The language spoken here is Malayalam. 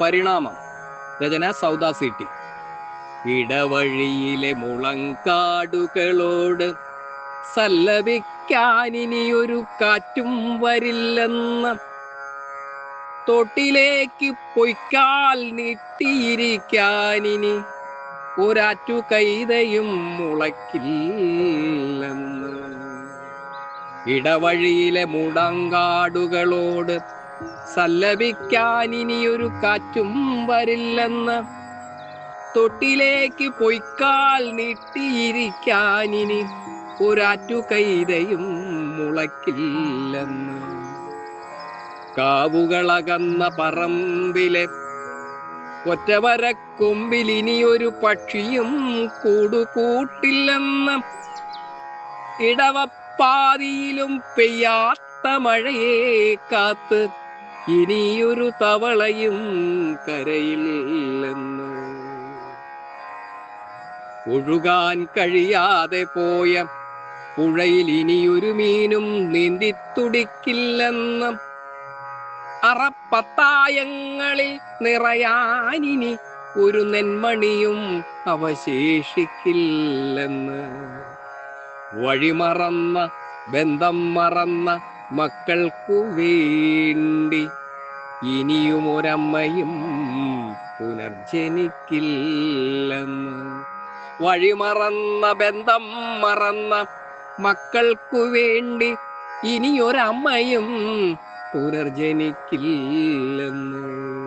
പരിണാമം. രചന സൗദാ സിറ്റി. ഇടവഴിയിലെ മുളങ്കാടുകളോട് സല്ലപിക്കാനിനിയൊരു കാറ്റും വരില്ലെന്ന് തൊട്ടിലേക്ക് പൊയ്ക്കാൽ നീട്ടിയിരിക്കാനിനി ഒരാറ്റു കൈതയും മുളക്കില്ലെന്ന് ഇടവഴിയിലെ മുടങ്കാടുകളോട് സല്ലപിക്കാനിനിയൊരു കാറ്റും വരില്ലെന്ന് തൊട്ടിലേക്ക് പൊയ്ക്കാൽ നീട്ടിയിരിക്കാനിനി ഒരാറ്റു കൈതയും മുളക്കില്ലെന്ന് കാവുകളകന്ന പറമ്പിലെ ഒറ്റവരക്കൊമ്പിൽ ഇനിയൊരു പക്ഷിയും കൂടുകൂട്ടില്ലെന്ന് ഇടവപ്പാതിയിലും പെയ്യാത്ത മഴയെ കാത്ത് ഇനിയൊരു തവളയും കരയില്ലെന്ന്. ഒഴുകാൻ കഴിയാതെ പോയ പുഴയിൽ ഇനിയൊരു മീനും നീന്തിത്തുടിക്കില്ലെന്ന്. അറപ്പത്തായങ്ങളിൽ നിറയാനിനി ഒരു നെന്മണിയും അവശേഷിക്കില്ലെന്ന്. വഴിമറന്ന ബന്ധം മറന്ന മക്കൾക്കു വേണ്ടി ഇനിയും ഒരമ്മയും പുനർജനിക്കില്ലെന്ന്. വഴിമറന്ന ബന്ധം മറന്ന മക്കൾക്കു വേണ്ടി ഇനിയൊരമ്മയും പുനർജനിക്കില്ലെന്ന്.